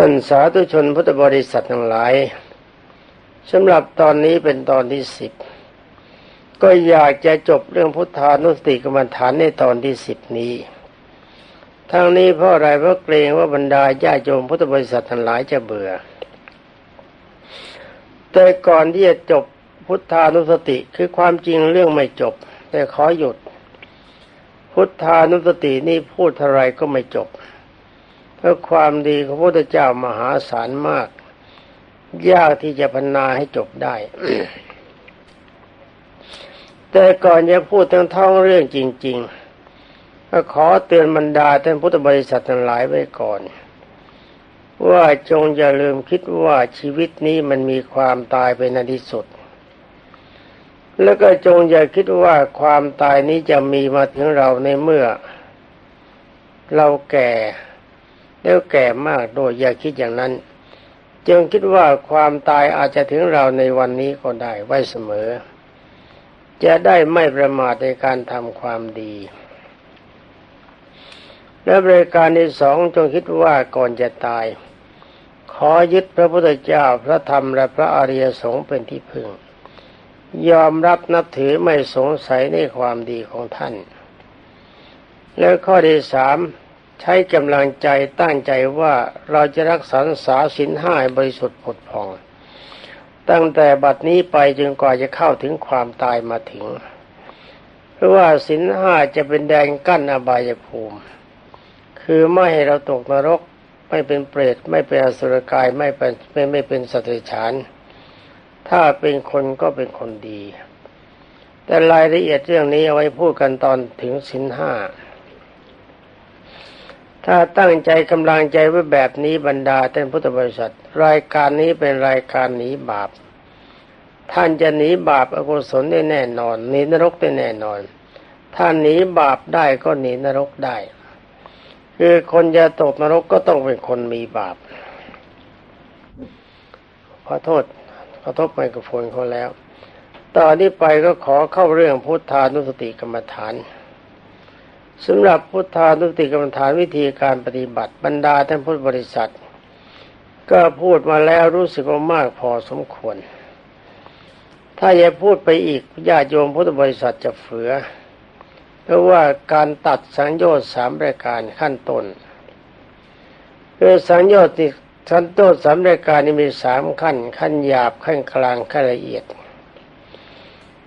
ท่านสาธุชนพุทธบริษัททั้งหลายสำหรับตอนนี้เป็นตอนที่สิบก็อยากจะจบเรื่องพุทธานุสติกรรมฐานในตอนที่สิบนี้ ทั้งนี้เพราะอะไรเพราะเกรงว่าบรรดาญาโยมพุทธบริษัททั้งหลายจะเบื่อ แต่ก่อนที่จะจบพุทธานุสติคือความจริงเรื่องไม่จบ แต่ขอหยุด พุทธานุสตินี่พูดเท่าไรก็ไม่จบ เพราะความดีของพระพุทธเจ้ามหาศาลมาก ยากที่จะพรรณนาให้จบได้ แต่ก่อนจะพูดทั้งท้องเรื่องจริง ๆ ก็ขอเตือนบรรดาท่านพุทธบริษัททั้งหลายไว้ก่อนว่าจงอย่าลืมคิดว่าชีวิตนี้มันมีความตายเป็นอที่สุด แล้วก็จงอย่าคิดว่าความตายนี้จะมีมาถึงเราในเมื่อ เราแก่ แล้วแก่มากโดยอย่าคิดอย่างนั้นจงคิดว่าความตายอาจจะถึงเราในวันนี้ก็ได้ไว้เสมอ จะได้ไม่ประมาทในการทำความดี และบริการที่สองจงคิดว่าก่อนจะตาย ขอยึดพระพุทธเจ้าพระธรรมและพระอริยสงฆ์เป็นที่พึ่ง ยอมรับนับถือไม่สงสัยในความดีของท่าน แล้วข้อที่สาม ใช้กำลังใจตั้งใจว่าเราจะรักษาสาสินห้าบริสุทธิ์ผดผ่อง ตั้งแต่บัดนี้ไปจนกว่าจะเข้าถึงความตายมาถึง เพราะว่าสินห้าจะเป็นแดงกั้นอบายภูมิ คือไม่ให้เราตกนรกไม่เป็นเปรตไม่เป็นอสุรกายไม่เป็นไม่ไม่เป็นสัตว์ฉาน ถ้าเป็นคนก็เป็นคนดี แต่รายละเอียดเรื่องนี้เอาไว้พูดกันตอนถึงสินห้า ถ้าตั้งใจกำลังใจไว้แบบนี้บรรดาท่านพุทธบริษัท รายการนี้เป็นรายการหนีบาป ท่านจะหนีบาปอกุศลได้แน่นอนหนีนรกได้แน่นอน ถ้าหนีบาปได้ก็หนีนรกได้ คือคนจะตกนรกก็ต้องเป็นคนมีบาปขอโทษระทบไมโครโฟนเขาแล้วต่อนนี้ไปก็ขอเข้าเรื่องพุทธานุสติกรรมฐาน สำหรับพุทธานุสติกรรมฐานวิธีการปฏิบัติบรรดาท่านพุทธบริษัท ก็พูดมาแล้วรู้สึกว่ามากพอสมควร ถ้าอยาพูดไปอีกญาติโยมพุทธบริษัทจะเฟือเพราะว่าการตัดสังโยชน์สามรายการขั้นต้นคือสังโยชน์ที่สันโตสามรายการนี้มีสามขั้น ขั้นหยาบขั้นกลางขั้นละเอียด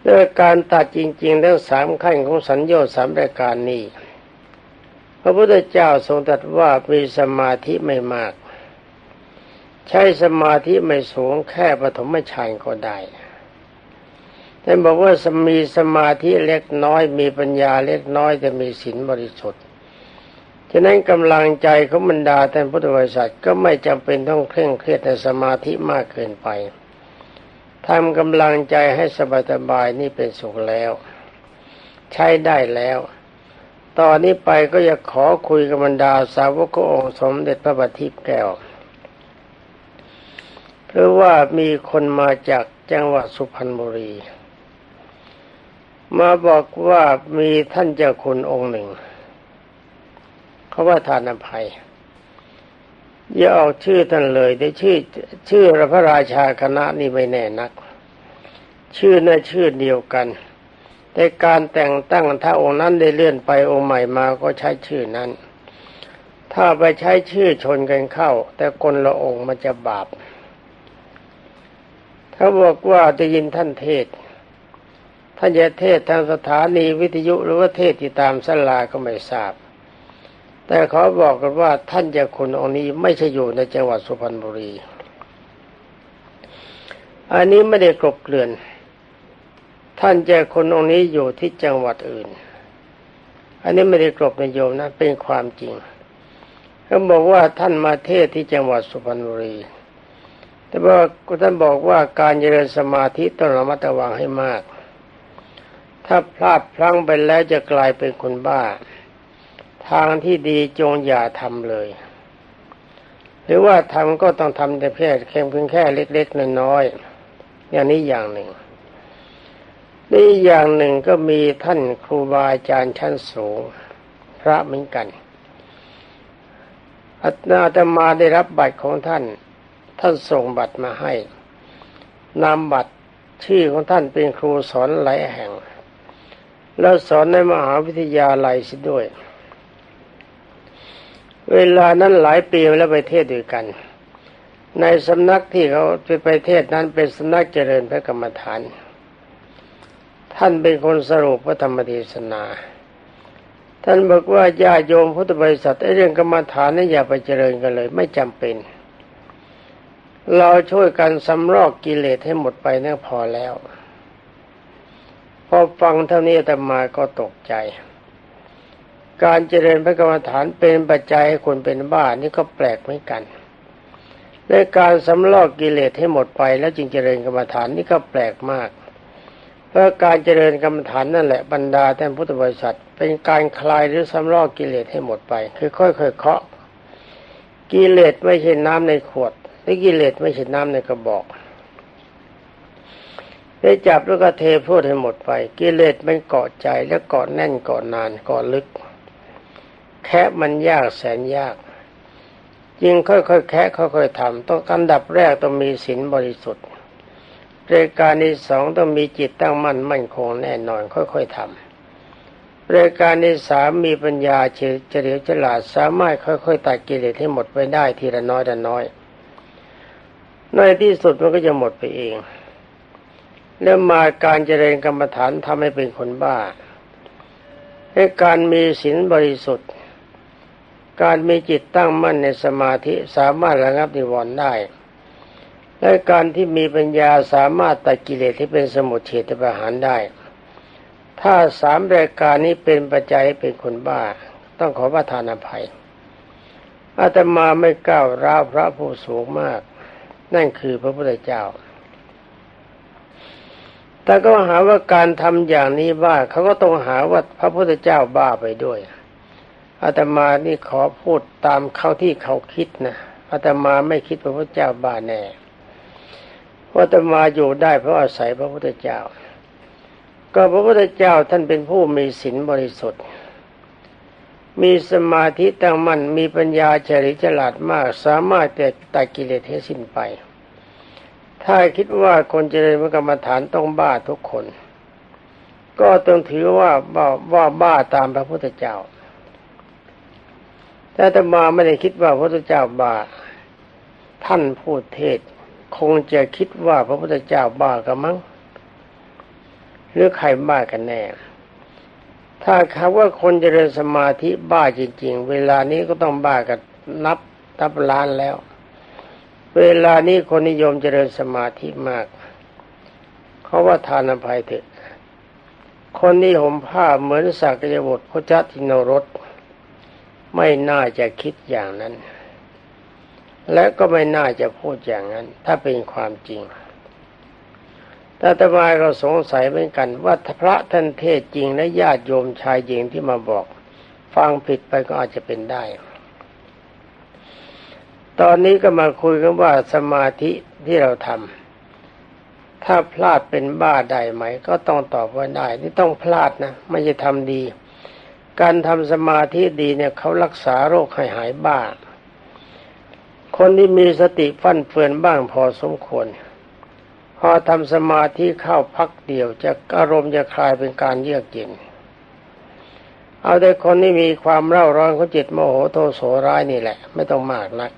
ด้วยการตัดจริงๆ แล้วสามขั้นของสัญญาสามรายการนี้ พระพุทธเจ้าทรงตรัสว่ามีสมาธิไม่มาก ใช้สมาธิไม่สูงแค่ปฐมฌานก็ได้แต่บอกว่ามีสมาธิเล็กน้อยมีปัญญาเล็กน้อยจะมีศีลบริสุทธิ์ฉะนั้นกำลังใจของบรรดาท่านพุทธบริษัทก็ไม่จำเป็นต้องเคร่งเครียดในสมาธิมากเกินไปทำกำลังใจให้สบายๆนี่เป็นสุขแล้ว ใช้ได้แล้ว ตอนนี้ไปก็อยากขอคุยกับบรรดาสาวกองค์สมเด็จพระบัณฑิตแก้ว เพราะว่ามีคนมาจากจังหวัดสุพรรณบุรี มาบอกว่ามีท่านเจ้าคุณองค์หนึ่ง เขาว่าทานอภัย อย่าออกชื่อท่านเลยได้ชื่อ ชื่อพระราชาคณะนี่ไม่แน่นัก ชื่อน่ะชื่อเดียวกัน แต่การแต่งตั้งถ้าองค์นั้นได้เลื่อนไปองค์ใหม่มาก็ใช้ชื่อนั้น ถ้าไปใช้ชื่อชนกันเข้า แต่คนละองค์มันจะบาปเขาบอกว่าจะยินท่านเทศ ท่านจะเทศทางสถานีวิทยุหรือว่าเทศที่ตามสลาก็ไม่ทราบ แต่เขาบอกกันว่าท่านจ้าคุณองค์นี้ไม่ใช่อยู่ในจังหวัดสุพรรณบุรี อันนี้ไม่ได้กลบเกลื่อน ท่านเจ้าคุณองค์นี้อยู่ที่จังหวัดอื่น อันนี้ไม่ได้กลบในโยมนะ เป็นความจริงเขาบอกว่าท่านมาเทศที่จังหวัดสุพรรณบุรี แต่ว่าท่านบอกว่าการเจริญสมาธิต้องระมัดระวังให้มาก ถ้าพลาดพลั้งไปแล้วจะกลายเป็นคนบ้า ทางที่ดีจงอย่าทำเลย หรือว่าทำก็ต้องทำแต่เพียงเพียงแค่เล็กๆน้อยๆอย่างนี้อย่างหนึ่ง นี่อย่างหนึ่งก็มีท่านครูบาอาจารย์ชั้นสูง พระเหมือนกันอาตมาได้รับบัตรของท่าน ท่านส่งบัตรมาให้นำบัตรชื่อของท่านเป็นครูสอนหลายแห่ง แล้วสอนในมหาวิทยาลัยสิด้วย เวลานั้นหลายปีแล้วไปเทศด้วยกัน ในสำนักที่เขาไปเทศนั้นเป็นสำนักเจริญพระกรรมฐาน ท่านเป็นคนสรุปพระธรรมเทศนา ท่านบอกว่าญาโยมพุทธบริษัทเรื่องกรรมฐานนี่อย่าไปเจริญกันเลย ไม่จำเป็น เราช่วยกันสำรอกกิเลสให้หมดไปนั่นพอแล้ว พอฟังเท่านี้แต่มาก็ตกใจ การเจริญพระกรรมฐานเป็นปัจจัยให้คนเป็นบ้านี่ก็แปลกเหมือนกันในการสำรอกกิเลสให้หมดไปแล้วจึงเจริญกรรมฐานนี่ก็แปลกมาก เพราะการเจริญกรรมฐานนั่นแหละบรรดาท่านพุทธบริษัท เป็นการคลายหรือสำรอกกิเลสให้หมดไป คือค่อยๆเคาะกิเลสไม่ใช่น้ำในขวดนี่กิเลสไม่ใช่น้ำในกระบอกได้จับแล้วก็เทพูดให้หมดไป กิเลสมันเกาะใจแล้วเกาะแน่นเกาะนานเกาะลึก แค่มันยากแสนยากยิ่งค่อยๆแค่ค่อยๆทำต้องอันดับแรกต้องมีศีลบริสุทธิ์ รายการที่สองต้องมีจิตตั้งมั่นมั่นคงแน่นอนค่อยๆทำรายการที่สามมีปัญญาเฉลียวฉลาดสามารถค่อยๆตัดกิเลสให้หมดไปได้ทีละน้อยละน้อยในที่สุดมันก็จะหมดไปเองแล้วมาการเจริญกรรมฐานทำให้เป็นคนบ้าให้การมีศีลบริสุทธิ์ การมีจิตตั้งมั่นในสมาธิสามารถระงับนิวรณ์ได้ และการที่มีปัญญาสามารถตัดกิเลสที่เป็นสมุทเฉทประหารได้ ถ้าสามรายการนี้เป็นปัจจัยเป็นคนบ้า ต้องขอประทานอภัย อาตมาไม่ก้าวร้าวพระผู้สูงมาก นั่นคือพระพุทธเจ้า แต่ก็หาว่าการทำอย่างนี้บ้าเขาก็ต้องหาว่าพระพุทธเจ้าบ้าไปด้วย อาตมานี่ขอพูดตามเขาที่เขาคิดนะ อาตมาไม่คิดพระพุทธเจ้าบ้าแน่ เพราะอาตมาอยู่ได้เพราะอาศัยพระพุทธเจ้า ก็พระพุทธเจ้าท่านเป็นผู้มีศีลบริสุทธิ์ มีสมาธิตั้งมั่นมีปัญญาเฉลียวฉลาดมาก สามารถแต่ตัดกิเลสให้สิ้นไป ถ้าคิดว่าคนเจริญกรรมฐานต้องบ้าทุกคน ก็ต้องถือว่าบ้าว่าบ้าตามพระพุทธเจ้าแต่ตมาไม่ได้คิดว่าพระพุทธเจ้าบ้าท่านพูดเทศ คงจะคิดว่าพระพุทธเจ้าบ้ากันมั้งหรือใครบ้ากันแน่ ถ้าคำว่าคนเจริญสมาธิบ้าจริง ๆ เวลานี้ก็ต้องบ้ากันนับนับล้านแล้ว เวลานี้คนนิยมเจริญสมาธิมากเขาว่าทานอภัยเถอะคนที่ห่มผ้าเหมือนสักยบุตรพระจัตินรสไม่น่าจะคิดอย่างนั้น และก็ไม่น่าจะพูดอย่างนั้น ถ้าเป็นความจริงแต่ตมาก็สงสัยเหมือนกัน ว่าพระท่านเทศจริงและญาติโยมชายหญิงที่มาบอก ฟังผิดไปก็อาจจะเป็นได้ ตอนนี้ก็มาคุยกันว่าสมาธิที่เราทำถ้าพลาดเป็นบ้าได้ไหม ก็ต้องตอบว่าได้ นี่ต้องพลาดนะไม่ใช่ทำดี การทำสมาธิดีเนี่ยเขารักษาโรคให้หายบ้า คนที่มีสติฟั่นเฟือนบ้างพอสมควร พอทำสมาธิเข้าพักเดียวจะอารมณ์จะคลายเป็นการเยือกเย็น เอาแต่คนที่มีความเร่าร้อนของจิตโมโหโทโสร้ายนี่แหละ ไม่ต้องมากนักจ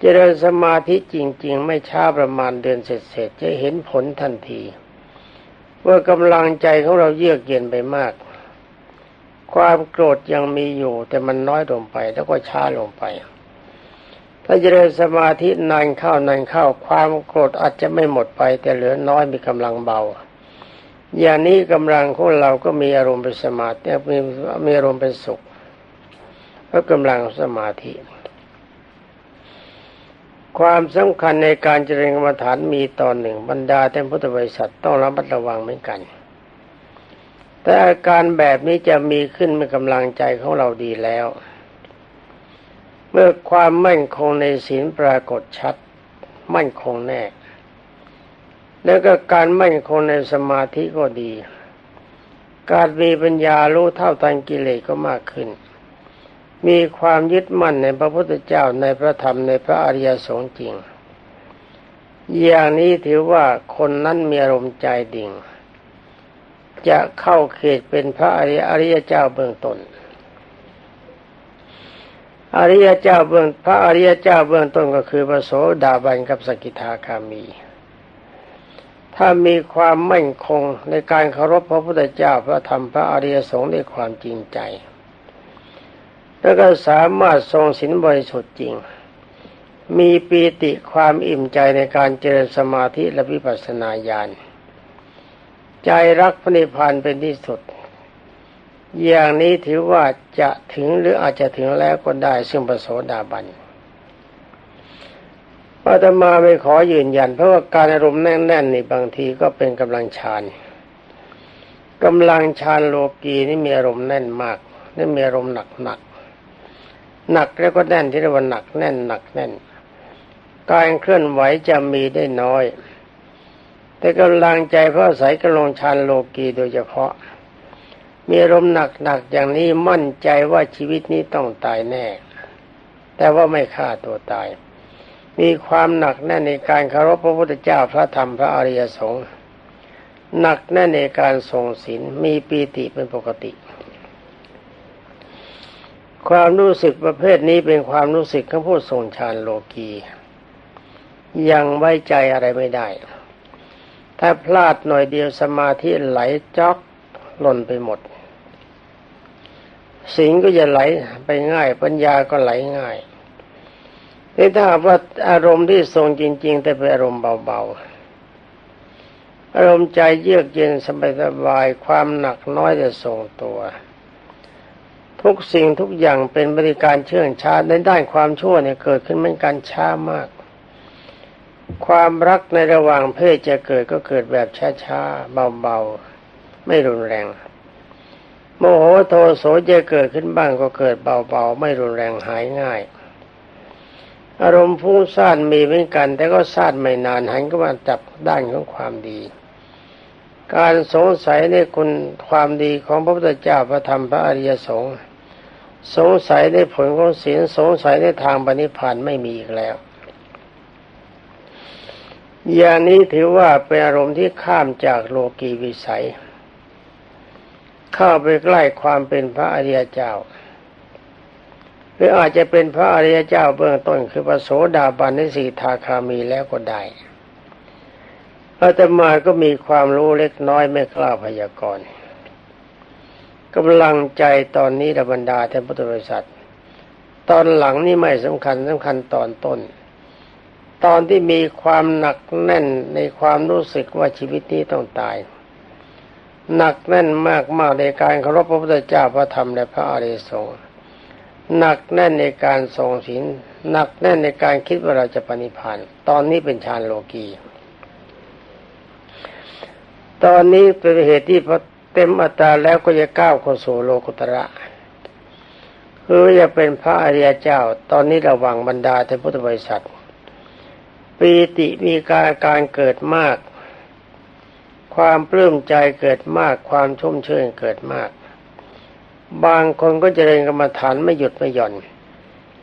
เจริญสมาธิจริง ๆ ไม่ช้าประมาณเดือนเสร็จๆจะเห็นผลทันทีว่ากำลังใจของเราเยือกเย็นไปมาก ความโกรธยังมีอยู่แต่มันน้อยลงไปแล้วก็ช้าลงไป ถ้าเจริญสมาธินานเข้านานเข้าความโกรธอาจจะไม่หมดไป แต่เหลือน้อยมีกำลังเบา อย่างนี้กำลังของเราก็มีอารมณ์เป็นสมาธิมีมีอารมณ์เป็นสุขเพราะกำลังสมาธิ ความสำคัญในการเจริญกรรมฐานมีตอนหนึ่ง บรรดาท่านพุทธบริษัทต้องระมัดระวังเหมือนกัน แต่อาการแบบนี้จะมีขึ้นเมื่อกำลังใจของเราดีแล้ว เมื่อความมั่นคงในศีลปรากฏชัด มั่นคงแน่ แล้วก็การมั่นคงในสมาธิก็ดี การมีปัญญารู้เท่าทันกิเลสก็มากขึ้น มีความยึดมั่นในพระพุทธเจ้าในพระธรรมในพระอริยสงฆ์จริง อย่างนี้ถือว่าคนนั้นมีอารมณ์ใจดิ่ง จะเข้าเขตเป็นพระอริยอริยเจ้าเบื้องต้น อริยเจ้าเบื้องพระอริยเจ้าเบื้องต้นก็คือพระโสดาบันกับสกิทาคามี ถ้ามีความมั่นคงในการเคารพพระพุทธเจ้าพระธรรมพระอริยสงฆ์ด้วยความจริงใจ แล้วก็สามารถทรงสินบริสุทธิ์จริง มีปีติความอิ่มใจในการเจริญสมาธิและวิปัสสนาญาณใจรักพระนิพพานเป็นที่สุด อย่างนี้ถือว่าจะถึงหรืออาจจะถึงแล้วก็ได้ซึ่งประโสดาบันอาตมาไม่ขอยืนยัน เพราะว่าการอารมณ์แน่นๆนี่บางทีก็เป็นกำลังฌานกำลังฌานโลกีนี่มีอารมณ์แน่นมากนี่มีอารมณ์หนักหนักหนักแล้วก็แน่นที่เรียกว่าหนักแน่นหนักแน่น การเคลื่อนไหวจะมีได้น้อย แต่กำลังใจเพราะอาศัยกำลังฌานโลกีโดยเฉพาะ มีอารมหนักๆอย่างนี้มั่นใจว่าชีวิตนี้ต้องตายแน่ แต่ว่าไม่ฆ่าตัวตาย มีความหนักแน่นในการเคารพพระพุทธเจ้าพระธรรมพระอริยสงฆ์หนักแน่นในการทรงศีลมีปีติเป็นปกติ ความรู้สึกประเภทนี้เป็นความรู้สึกของผู้ทรงฌานโลกียังไว้ใจอะไรไม่ได้ ถ้าพลาดหน่อยเดียวสมาธิไหลจอกหล่นไปหมด สิ่งก็จะไหลไปง่าย ปัญญาก็ไหลง่ายนี่ถ้าว่าอารมณ์ที่ทรงจริง ๆ แต่เป็นอารมณ์เบาๆอารมณ์ใจเยือกเย็นสบายๆความหนักน้อยจะทรงตัว ทุกสิ่งทุกอย่างเป็นบริการเชื่องช้าในด้านความชั่วเนี่ยเกิดขึ้นเหมือนกันช้ามาก ความรักในระหว่างเพศจะเกิดก็เกิดแบบช้าๆเบาๆไม่รุนแรง โมโหโทโสจะเกิดขึ้นบ้างก็เกิดเบาๆ ไม่รุนแรงหายง่าย อารมณ์ฟุ้งซ่านมีเหมือนกัน แต่ก็ซ่านไม่นานหันก็มาจับด้านของความดี การสงสัยในคุณความดีของพระพุทธเจ้าพระธรรมพระอริยสงฆ์สงสัยในผลของศีลสงสัยในทางปณิพานไม่มีอีกแล้วอย่างนี้ถือว่าเป็นอารมณ์ที่ข้ามจากโลกีวิสัย เข้าไปใกล้ความเป็นพระอริยเจ้า หรืออาจจะเป็นพระอริยเจ้าเบื้องต้นคือพระโสดาบันในสีทาคามีแล้วก็ได้อาตมาก็มีความรู้เล็กน้อยไม่กล้าพยากรณ์กำลังใจตอนนี้ระบรรดาท่านพุทธบริษัท ตอนหลังนี่ไม่สำคัญสำคัญตอนต้น ตอนที่มีความหนักแน่นในความรู้สึกว่าชีวิตนี้ต้องตาย หนักแน่นมากมากในการเคารพพระพุทธเจ้าพระธรรมและพระอริยสงฆ์หนักแน่นในการทรงศีลหนักแน่นในการคิดว่าเราจะปณิพานตอนนี้เป็นฌานโลกีตอนนี้เป็นเหตุที่พอเต็มอัตราแล้วก็จะก้าวเข้าสู่โลกุตระคือจะเป็นพระอริยเจ้า ตอนนี้ระวังบรรดาเทพุทธบริษัทปีติมีการการเกิดมาก ความปลื้มใจเกิดมากความชุ่มชื่นเกิดมาก บางคนก็จะเรียนกรรมฐานไม่หยุดไม่หย่อน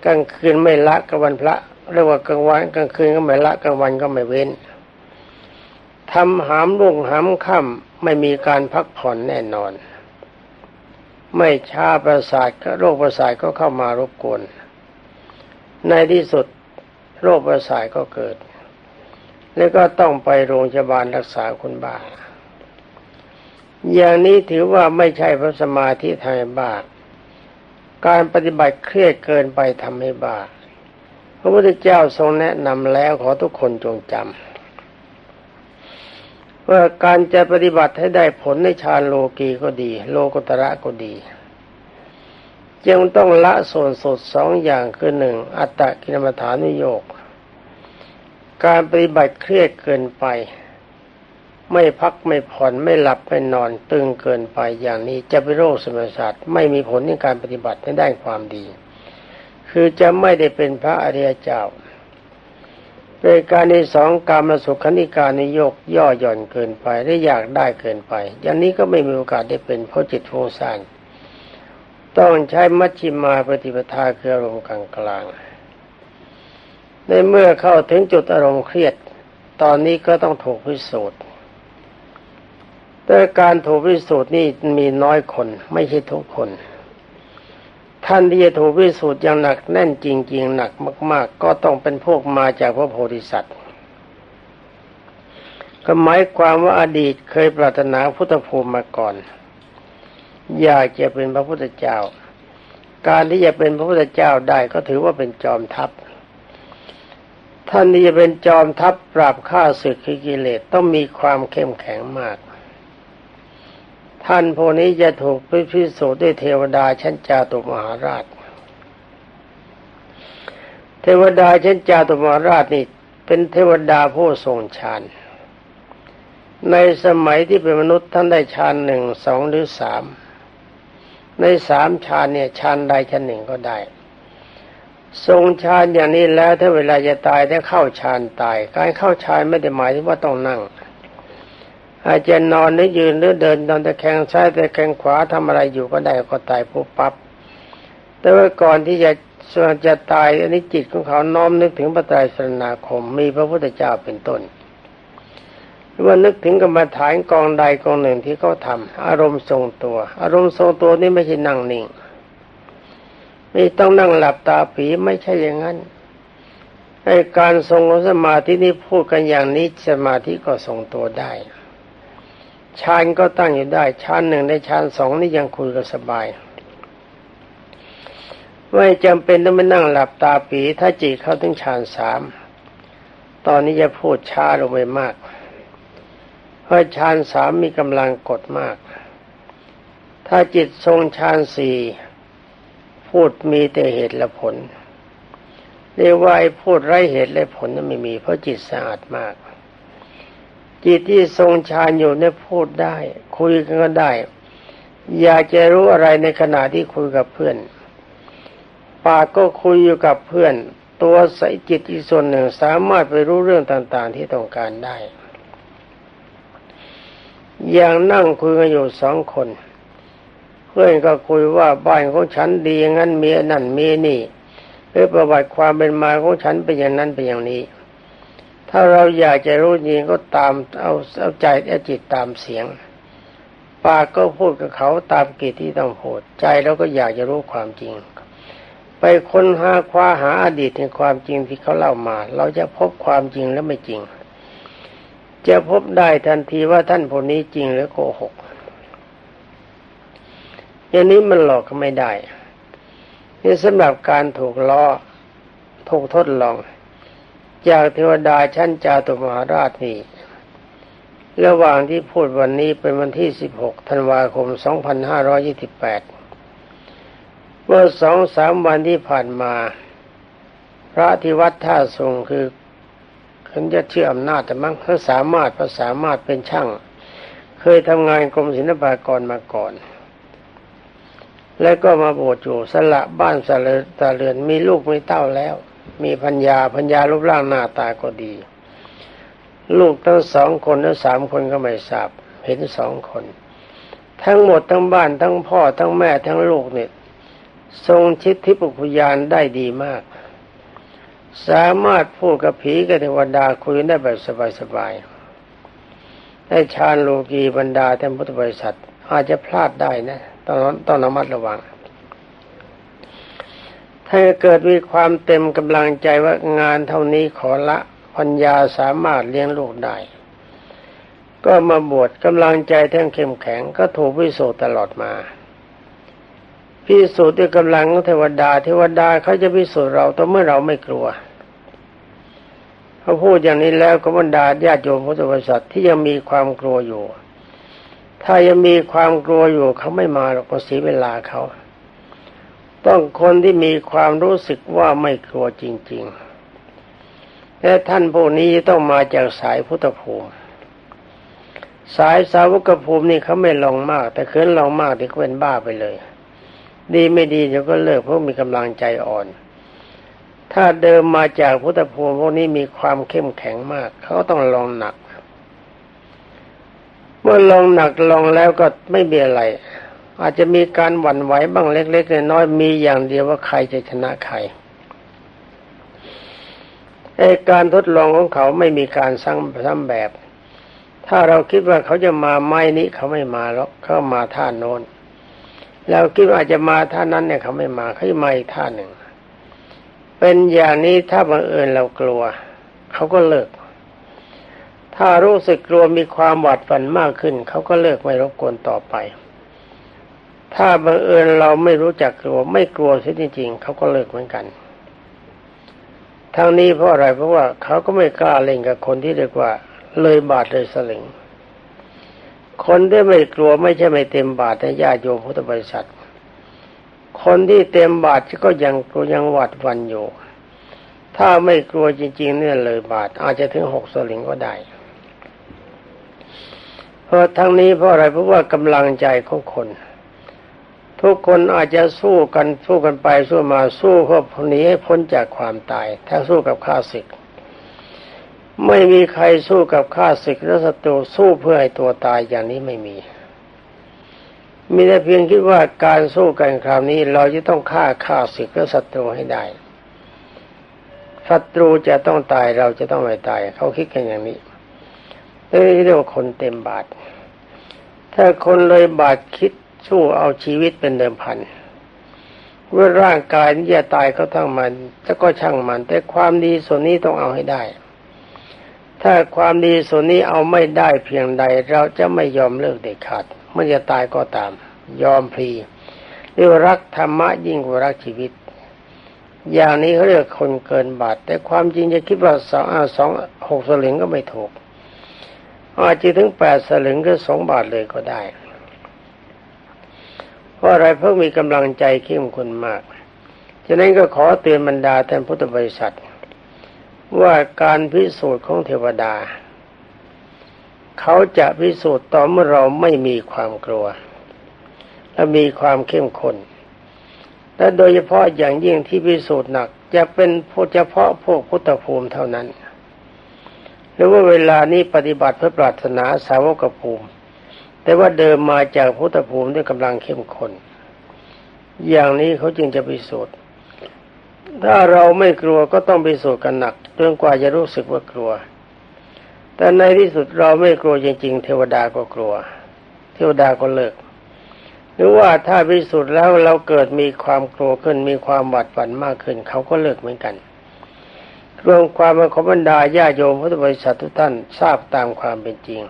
กลางคืนไม่ละกลางวันพระเรียกว่ากลางวันกลางคืนก็ไม่ละกลางวันก็ไม่เว้นทำหามรุ่งหามค่ำไม่มีการพักผ่อนแน่นอน ไม่ช้าประสาทโรคประสาทก็เข้ามารบกวน ในที่สุดโรคประสาทก็เกิด แล้วก็ต้องไปโรงพยาบาลรักษาคนบ้า อย่างนี้ถือว่าไม่ใช่พระสมาธิทำให้บ้าการปฏิบัติเครียดเกินไปทำให้บ้าพระพุทธเจ้าทรงแนะนำแล้วขอทุกคนจงจำว่าการจะปฏิบัติให้ได้ผลในฌานโลกีก็ดี โลกุตระก็ดีจึงต้องละส่วนสดสองอย่างคือหนึ่งอัตตกิลมฐานุโยก การปฏิบัติเครียดเกินไป ไม่พักไม่ผ่อนไม่หลับไม่นอนตึงเกินไปอย่างนี้จะเป็นโรคสมองศาสตร์ไม่มีผลในการปฏิบัติในด้านความดี คือจะไม่ได้เป็นพระอริยเจ้าเป็นการในสองการมาสุขนิการนิยกย่อหย่อนเกินไปและอยากได้เกินไป อย่างนี้ก็ไม่มีโอกาสได้เป็นเพราะจิตโฟสานต้องใช้มัชชิมาปฏิปทาคืออารมณ์กลางกลางในเมื่อเข้าถึงจุดอารมณ์เครียด ตอนนี้ก็ต้องถูกพิสูจน์ แต่การถูกพิสูจน์นี่มีน้อยคน ไม่ใช่ทุกคน ท่านที่จะถูกพิสูจน์อย่างหนักแน่นจริง ๆ หนักมาก ๆ ก็ต้องเป็นพวกมาจากพระโพธิสัตว์ก็หมายความว่าอดีตเคยปรารถนาพุทธภูมิมาก่อน อยากจะเป็นพระพุทธเจ้า การที่จะเป็นพระพุทธเจ้าได้ก็ถือว่าเป็นจอมทัพท่านที่จะเป็นจอมทัพปราบข้าศึกกิเลสต้องมีความเข้มแข็งมาก ท่านพวกนี้จะถูกพิสูจน์ด้วยเทวดาชั้นจาตุมหาราช เทวดาชั้นจาตุมหาราชนี่เป็นเทวดาผู้ทรงฌานในสมัยที่เป็นมนุษย์ท่านได้ฌานหนึ่งสองหรือสามในสามฌานเนี่ยฌานใดฌานหนึ่งก็ได้ ทรงฌานอย่างนี้แล้วถ้าเวลาจะตายถ้าเข้าฌานตาย การเข้าฌานไม่ได้หมายถึงว่าต้องนั่ง อาจจะนอนหรือยืนหรือเดินนอนตะแคงซ้ายตะแคงขวาทำอะไรอยู่ก็ได้ก็ตายปุ๊บปับ๊บแต่ว่าก่อนที่จะส่วนจะตายอันนี้จิตของเขาน้อมนึกถึงพระไตรสรณาคมมีพระพุทธเจ้าเป็นต้นหรือว่านึกถึงกรรมฐานกองใดกองหนึ่งที่เขาทาอารมณ์ทรงตัว อารมณ์ทรงตัวนี่ไม่ใช่นั่งนิ่งไม่ต้องนั่งหลับตาผีไม่ใช่อย่างนั้นไอการทรงสมาธินี้พูดกันอย่างนี้สมาธิก็ทรงตัวได้ ฌานก็ตั้งอยู่ได้ฌานหนึ่งในฌานสองนี่ยังคุยกันสบายไม่จำเป็นต้องไปนั่งหลับตาปี ถ้าจิตเข้าถึงฌานสามตอนนี้จะพูดช้าลงไปมาก เพราะฌานสามมีกำลังกดมาก ถ้าจิตทรงฌานสี่พูดมีแต่เหตุและผลเรียกว่าไอ้พูดไร้เหตุและผลนั้นไม่มี เพราะจิตสะอาดมาก จิตที่ทรงฌานอยู่เนี่ยพูดได้ คุยกันก็ได้ อยากจะรู้อะไรในขณะที่คุยกับเพื่อน ปากก็คุยอยู่กับเพื่อน ตัวใส่จิตอีกส่วนหนึ่งสามารถไปรู้เรื่องต่างๆที่ต้องการได้ อย่างนั่งคุยกันอยู่สองคน เพื่อนก็คุยว่าบ้านของฉันดีงั้นมีนั่นมีนี่เพื่อประวัติความเป็นมาของฉันเป็นอย่างนั้นเป็นอย่างนี้ ถ้าเราอยากจะรู้จริงก็ตามเอาเอาใจเอาจิตตามเสียงปากก็พูดกับเขาตามกิจที่ต้องพูดใจเราก็อยากจะรู้ความจริง ไปค้นหาคว้าหาอดีตในความจริงที่เขาเล่ามา เราจะพบความจริงและไม่จริง จะพบได้ทันทีว่าท่านผู้นี้จริงหรือโกหกอย่างนี้มันหลอกก็ไม่ได้ นี่สำหรับการถูกล้อถูกทดลอง จากเทวดาชั้นจาตุมหาราชนี่ระหว่างที่พูดวันนี้เป็นวันที่ 16 ธันวาคม 2528 เมื่อสองสามวันที่ผ่านมา พระที่วัดท่าทรงคือเขาจะเชื่ออำนาจแต่มั้งเขาสามารถภาษามารถเป็นช่าง เคยทำงานกรมศิลปากรมาก่อน แล้วก็มาบวชอยู่สละบ้านสละตาเรือนมีลูกมีเต้าแล้ว มีพัญญาพัญญารูปร่างหน้าตาก็ดี ลูกทั้งสองคนและสามคนก็ไม่ทราบ เห็นสองคน ทั้งหมดทั้งบ้านทั้งพ่อทั้งแม่ทั้งลูกเนี่ย ทรงชิดทิพยญาณได้ดีมาก สามารถพูดกับผีกับเทวดาคุยได้แบบสบายๆได้ฌานโลกีบรรดาท่านพุทธบริษัท อาจจะพลาดได้นะต้องต้องระมัดระวัง ถ้าเกิดมีความเต็มกำลังใจว่างานเท่านี้ขอละปัญญาสามารถเลี้ยงลูกได้ ก็มาบวชกำลังใจแทั้งเข้มแข็งก็ถูกพิสูจน์ตลอดมา พิสูจน์ด้วยกำลังของเทวดาเทวดาเขาจะพิสูจน์เราต่อเมื่อเราไม่กลัวเขาพูดอย่างนี้แล้วก็บรรดาญาติโยมพุทธบริษัทที่ยังมีความกลัวอยู่ ถ้ายังมีความกลัวอยู่เขาไม่มาหรอกเสียเวลาเขา ต้องคนที่มีความรู้สึกว่าไม่กลัวจริง ๆ และท่านพวกนี้ต้องมาจากสายพุทธภูมิ สายสาวกภูมินี่เขาไม่ลองมาก แต่เขินลองมากที่เขาเป็นบ้าไปเลย ดีไม่ดีเดี๋ยวก็เลิกเพราะมีกำลังใจอ่อน ถ้าเดิมมาจากพุทธภูมิพวกนี้มีความเข้มแข็งมาก เขาต้องลองหนัก เมื่อลองหนักลองแล้วก็ไม่มีอะไร อาจจะมีการหวั่นไหวบ้างเล็กๆน้อยๆมีอย่างเดียวว่าใครจะชนะใครไอการทดลองของเขาไม่มีการซ้ำซ้ำแบบ ถ้าเราคิดว่าเขาจะมาไม้นี้เขาไม่มาหรอกเขามาท่านโน้นเราคิดว่าอาจจะมาท่านั้นเนี่ยเขาไม่มาเขาจะมาอีกท่าหนึ่ง เป็นอย่างนี้ถ้าบังเอิญเรากลัว เขาก็เลิก ถ้ารู้สึกกลัวมีความหวาดฝันมากขึ้น เขาก็เลิกไม่รบกวนต่อไป ถ้าบังเอิญเราไม่รู้จักกลัวไม่กลัวเสียจริงๆเขาก็เลิกเหมือนกันทั้งนี้เพราะอะไรเพราะว่าเขาก็ไม่กล้าเล่นกับคนที่เรียกว่า เลยบาทเลยสลึงคนที่ไม่กลัวไม่ใช่ไม่เต็มบาทในญาติโยมพุทธบริษัท คนที่เต็มบาทก็ยังกลัวยังหวาดวันอยู่ ถ้าไม่กลัวจริง ๆ เนี่ยเลยบาท อาจจะถึงหกสลึงก็ได้ เพราะทั้งนี้เพราะอะไรเพราะว่ากำลังใจของคน ทุกคนอาจจะสู้กันสู้กันไปสู้มาสู้เพื่อหนีให้พ้นจากความตาย ถ้าสู้กับข้าศึก ไม่มีใครสู้กับข้าศึกและศัตรูสู้เพื่อให้ตัวตายอย่างนี้ไม่มี มีแต่เพียงคิดว่าการสู้กันคราวนี้ เราจะต้องฆ่าข้าศึกและศัตรูให้ได้ศัตรูจะต้องตายเราจะต้องไม่ตาย เขาคิดกันอย่างนี้เรียกว่าคนเต็มบาท ถ้าคนเลยบาทคิด สู้เอาชีวิตเป็นเดิมพันเมื่อร่างกายนี้จะตายก็ทั้งมันจะก็ช่างมัน แต่ความดีส่วนนี้ต้องเอาให้ได้ ถ้าความดีส่วนนี้เอาไม่ได้เพียงใด เราจะไม่ยอมเลิกเด็ดขาดเมื่อจะตายก็ตาม ยอมพลีเรียกรักธรรมะยิ่งกว่ารักชีวิต อย่างนี้เขาเรียกคนเกินบาท แต่ความจริงจะคิดว่าสองสองหกสลึงก็ไม่ถูกอาจจะถึงแปดสลึงก็สองบาทเลยก็ได้ เพราะอะไรเพราะมีกำลังใจเข้มข้นมาก ฉะนั้นก็ขอเตือนบรรดาท่านพุทธบริษัท ว่าการพิสูจน์ของเทวดา เขาจะพิสูจน์ต่อเมื่อเราไม่มีความกลัว และมีความเข้มข้นและโดยเฉพาะอย่างยิ่งที่พิสูจน์หนัก จะเป็นเฉพาะพวกพุทธภูมิเท่านั้นหรือว่าเวลานี้ปฏิบัติเพื่อปรารถนาสาวกภูมิ แต่ว่าเดิมมาจากพุทธภูมิด้วยกำลังเข้มข้นอย่างนี้เขาจึงจะพิสูจน์ถ้าเราไม่กลัวก็ต้องพิสูจน์กันหนักจนกว่าจะรู้สึกว่ากลัว แต่ในที่สุดเราไม่กลัวจริง ๆ เทวดาก็กลัว เทวดาก็เลิกหรือว่าถ้าพิสูจน์แล้วเราเกิดมีความกลัวขึ้นมีความหวาดหวั่นมากขึ้น เขาก็เลิกเหมือนกันรวมความเป็นขบรรดาญาโยมพุทธบริษัททุกท่านทราบตามความเป็นจริง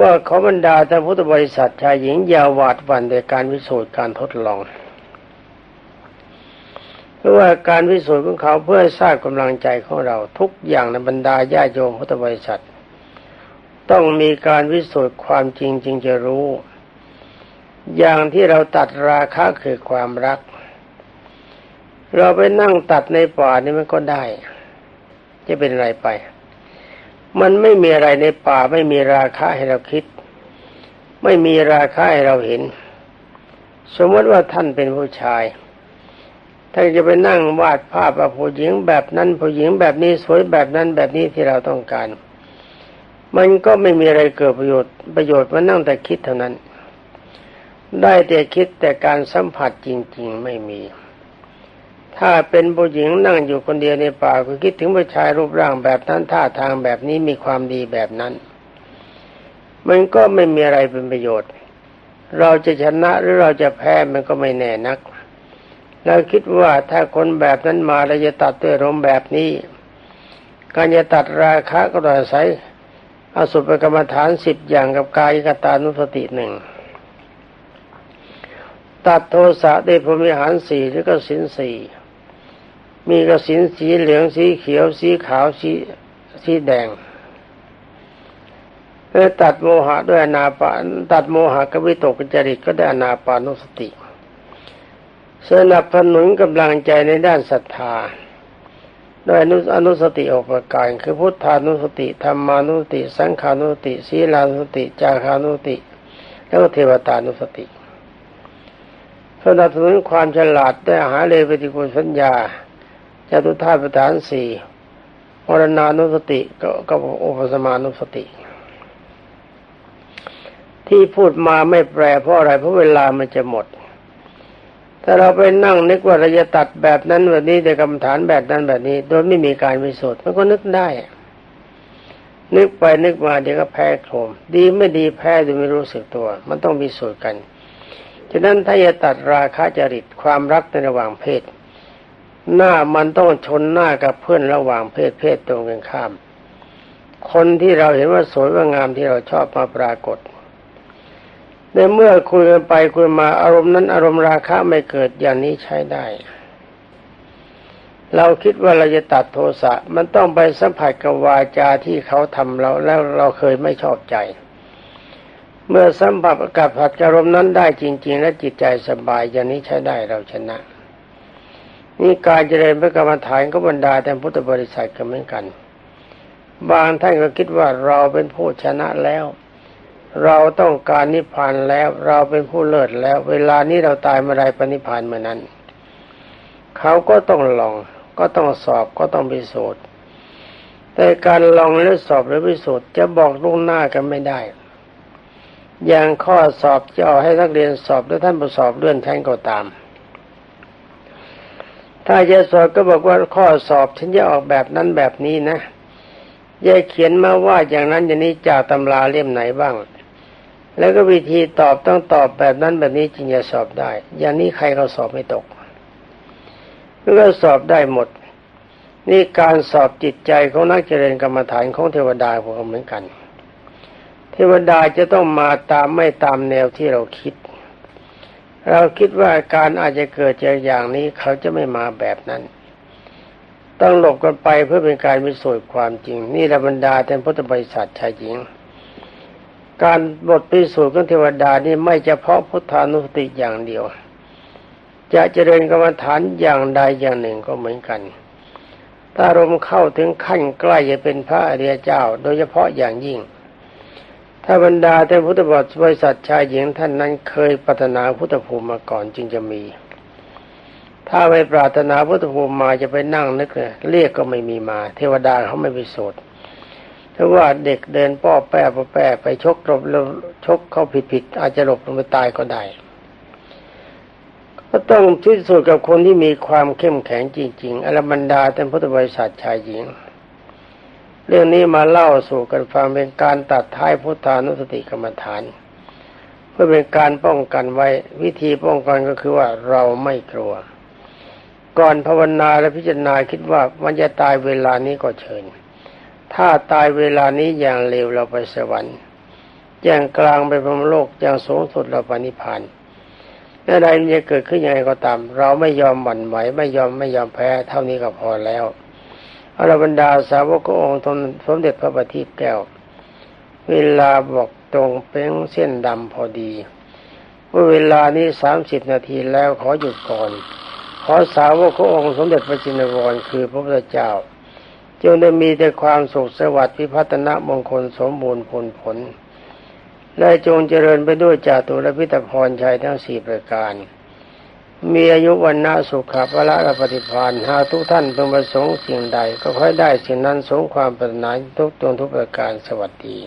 ว่าขอบรรดาท่านพุทธบริษัทชายหญิงยาวหวาดวันในการวิสูจน์การทดลอง เพราะว่าการวิสูจน์ของเขาเพื่อสร้างกำลังใจของเราทุกอย่างในบรรดาญาโยมพุทธบริษัท ต้องมีการวิสูจน์ความจริงจึงจะรู้ อย่างที่เราตัดราคะคือความรัก เราไปนั่งตัดในป่านี่มันก็ได้ จะเป็นอะไรไป มันไม่มีอะไรในป่าไม่มีราคาให้เราคิด ไม่มีราคาให้เราเห็น สมมติว่าท่านเป็นผู้ชายท่านจะไปนั่งวาดภาพว่าผู้หญิงแบบนั้นผู้หญิงแบบนี้สวยแบบนั้นแบบนี้ที่เราต้องการ มันก็ไม่มีอะไรเกิดประโยชน์ประโยชน์มานั่งแต่คิดเท่านั้น ได้แต่คิดแต่การสัมผัสจริง ๆ ไม่มี ถ้าเป็นผู้หญิงนั่งอยู่คนเดียวในป่าก็คิดถึงผู้ชายรูปร่างแบบนั้นท่าทางแบบนี้มีความดีแบบนั้น มันก็ไม่มีอะไรเป็นประโยชน์ เราจะชนะหรือเราจะแพ้มันก็ไม่แน่นักเราคิดว่าถ้าคนแบบนั้นมาเราจะตัดด้วยรมแบบนี้การจะตัดราคะก็ต้องใช้อสุภกรรมฐานสิบอย่างกับกายกตานุสติหนึ่งตัดโทสะได้พรมิหารสี่หรือก็สินสี่ มีกระสินสีเหลืองสีเขียวสีขาวสีสีแดงเพื่อตัดโมหะด้วยอนาปาตัดโมหะกับวิตกจริตก็ได้อนาปานุสติสนับสนุนกำลังใจในด้านศรัทธาด้วยอนุสติออกประการคือพุทธานุสติธรรมานุสติ สังขานุสติศีลานุสติจาคานุสติ แล้วเทวตานุสติสนับสนุนความฉลาดได้หาเลยปฏิกุลสัญญา จตุธาตุประธานสี่มรณานุสติก็กับอุปสมานุสติ ที่พูดมาไม่แปลเพราะอะไรเพราะเวลามันจะหมด ถ้าเราไปนั่งนึกว่าเราจะตัดแบบนั้นแบบนี้ในกรรมฐานแบบนั้นแบบนี้ โดยไม่มีการพิสูจน์มันก็นึกได้ นึกไปนึกมาเดี๋ยวก็แพ้โคมดีไม่ดีแพ้โดยไม่รู้สึกตัว มันต้องมีสูตรกันฉะนั้นถ้าจะตัดราคะจริตความรักในระหว่างเพศ หน้ามันต้องชนหน้ากับเพื่อนระหว่างเพศเพศตรงกันข้าม คนที่เราเห็นว่าสวยว่างามที่เราชอบมาปรากฏในเมื่อคุยกันไปคุยมาอารมณ์นั้นอารมณ์ราคะไม่เกิดอย่างนี้ใช้ได้ เราคิดว่าเราจะตัดโทสะมันต้องไปสัมผัสกับวาจาที่เขาทำเราแล้วเราเคยไม่ชอบใจ เมื่อสัมผัสกับผัดอารมณ์นั้นได้จริง ๆ และจิตใจสบายอย่างนี้ใช้ได้เราชนะ นี่การเจริญพระกรรมฐานก็บรรดาแต่พุทธบริษัทก็เหมือนกัน บางท่านก็คิดว่าเราเป็นผู้ชนะแล้ว เราต้องการนิพพานแล้วเราเป็นผู้เลิศแล้ว เวลานี้เราตายเมื่อไรปณิพานเมื่อนั้น เขาก็ต้องลองก็ต้องสอบก็ต้องพิสูจน์แต่การลองหรือสอบหรือพิสูจน์จะบอกล่วงหน้ากันไม่ได้อย่างข้อสอบจะเอาให้นักเรียนสอบแล้วท่านผู้สอบเลื่อนชั้นก็ตาม ถ้าจะสอบก็บอกว่าข้อสอบฉันจะออกแบบนั้นแบบนี้นะยายเขียนมาว่าอย่างนั้นอย่างนี้จากตำราเล่มไหนบ้าง แล้วก็วิธีตอบต้องตอบแบบนั้นแบบนี้จึงจะสอบได้ อย่างนี้ใครเขาสอบไม่ตกก็สอบได้หมด นี่การสอบจิตใจของนักเจริญกรรมฐานของเทวดาพวกเหมือนกัน เทวดาจะต้องมาตามไม่ตามแนวที่เราคิด เราคิดว่าการอาจจะเกิดจากอย่างนี้เขาจะไม่มาแบบนั้น ต้องหลบกันไปเพื่อเป็นการพิสูจน์ความจริง นี่ระบรรดาแทนพุทธบริษัทชายหญิง การบทพิสูจน์ของเทวดานี่ไม่เฉพาะพุทธานุสติอย่างเดียว จะเจริญกรรมฐานอย่างใดอย่างหนึ่งก็เหมือนกันถ้ารมเข้าถึงขั้นใกล้จะเป็นพระอริยเจ้า โดยเฉพาะอย่างยิ่ง ถ้าบรรดาแต่พุทธบริษัทชายหญิงท่านนั้นเคยปรารถนาพุทธภูมิมาก่อนจึงจะมี ถ้าไม่ปรารถนาพุทธภูมิมาจะไปนั่งนึกเลยเรียกก็ไม่มีมา เทวดาเขาไม่ไปโสดถ้าว่าเด็กเดินป้อแป้ป้อแป้ไปชกหลบชกเขาผิดผิดอาจจะหลบลงไปตายก็ได้ก็ต้องช่วยสูจกับคนที่มีความเข้มแข็งจริง ๆอรบรรดาท่านพุทธบริษัทชายหญิง เรื่องนี้มาเล่าสู่กันฟังเป็นการตัดท้ายพุทธานุสติกรรมฐาน เพื่อเป็นการป้องกันไว้วิธีป้องกันก็คือว่าเราไม่กลัว ก่อนภาวนาและพิจารณาคิดว่ามันจะตายเวลานี้ก็เชิญ ถ้าตายเวลานี้อย่างเร็วเราไปสวรรค์อย่างกลางไปพรมโลกอย่างสูงสุดเราปณิพานอะไรมันจะเกิดขึ้นยังไงก็ตาม เราไม่ยอมหวั่นไหวไม่ยอมไม่ยอมแพ้เท่านี้ก็พอแล้ว อรบรรดาสาวกองค์สมเด็จพระบัณฑิตแก้ว เวลาบอกตรงเป้งเส้นดำพอดีว่าเวลานี้สามสิบนาทีแล้วขอหยุดก่อน ขอสาวกองค์สมเด็จพระจินวรคือพระพุทธเจ้า จงได้มีแต่ความสุขสวัสดิ์พิพัฒนมงคลสมบูรณ์ผลผล และจงเจริญไปด้วยจาตุรพิตรพรชัยทั้งสี่ประการ มีอายุวันนาสุขภละและปฏิพานหาทุกท่านเพื่อประสงค์สิ่งใด ก็ค่อยได้สิ่งนั้นสงความปรารถนาทุกตวงทุกประการสวัสดี